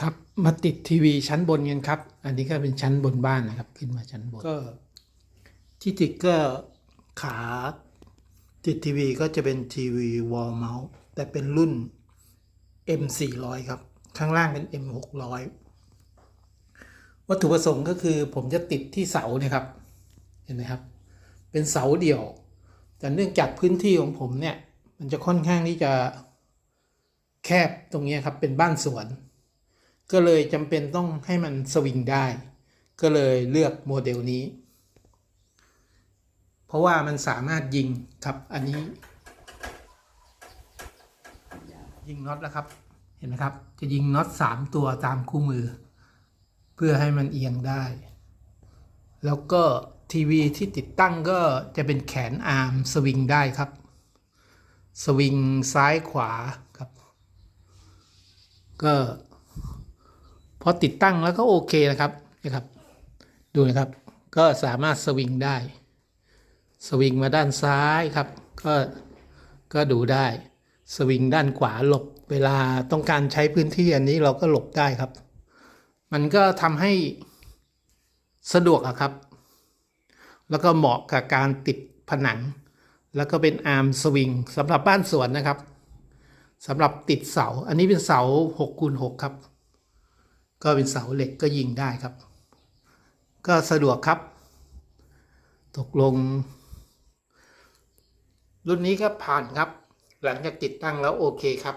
ครับมาติดทีวีชั้นบนกันครับ อันนี้ก็เป็นชั้นบนบ้านนะครับ ขึ้นมาชั้นบนก็ที่ติดก็ขาติดทีวีก็จะเป็นทีวีวอลเมาส์แต่เป็นรุ่น M 4 0 0 ครับ ข้างล่างเป็น M 6 0 0 วัตถุประสงค์ก็คือผมจะติดที่เสาเนี่ยครับ เห็นไหมครับ เป็นเสาเดี่ยว แต่เนื่องจากพื้นที่ของผมเนี่ย มันจะค่อนข้างที่จะแคบตรงนี้ครับ เป็นบ้านสวน ก็เลยจำเป็นต้องให้มันสวิงได้ ก็เลยเลือกโมเดลนี้ เพราะว่ามันสามารถยิงครับอันนี้ ยิงน็อตแล้วครับเห็นไหมครับ จะยิงน็อตสามตัวตามคู่มือ เพื่อให้มันเอียงได้ แล้วก็ทีวีที่ติดตั้งก็จะเป็นแขนอาร์มสวิงได้ครับ สวิงซ้ายขวาครับ ก็ พอติดตั้งแล้วก็โอเคนะครับนะครับ ดูนะครับ ก็สามารถสวิงได้ สวิงมาด้านซ้ายครับ ก็ก็ดูได้ สวิงด้านขวาหลบเวลาต้องการใช้พื้นที่อันนี้เราก็หลบได้ครับ มันก็ทำให้สะดวกอะครับ แล้วก็เหมาะกับการติดผนัง แล้วก็เป็นอาร์มสวิงสำหรับบ้านสวนนะครับสำหรับติดเสา อันนี้เป็นเสา6คูณ6ครับ ก็เป็นเสาเหล็กก็ยิงได้ครับ ก็สะดวกครับ ตกลง รุ่นนี้ก็ผ่านครับ หลังจากติดตั้งแล้วโอเคครับ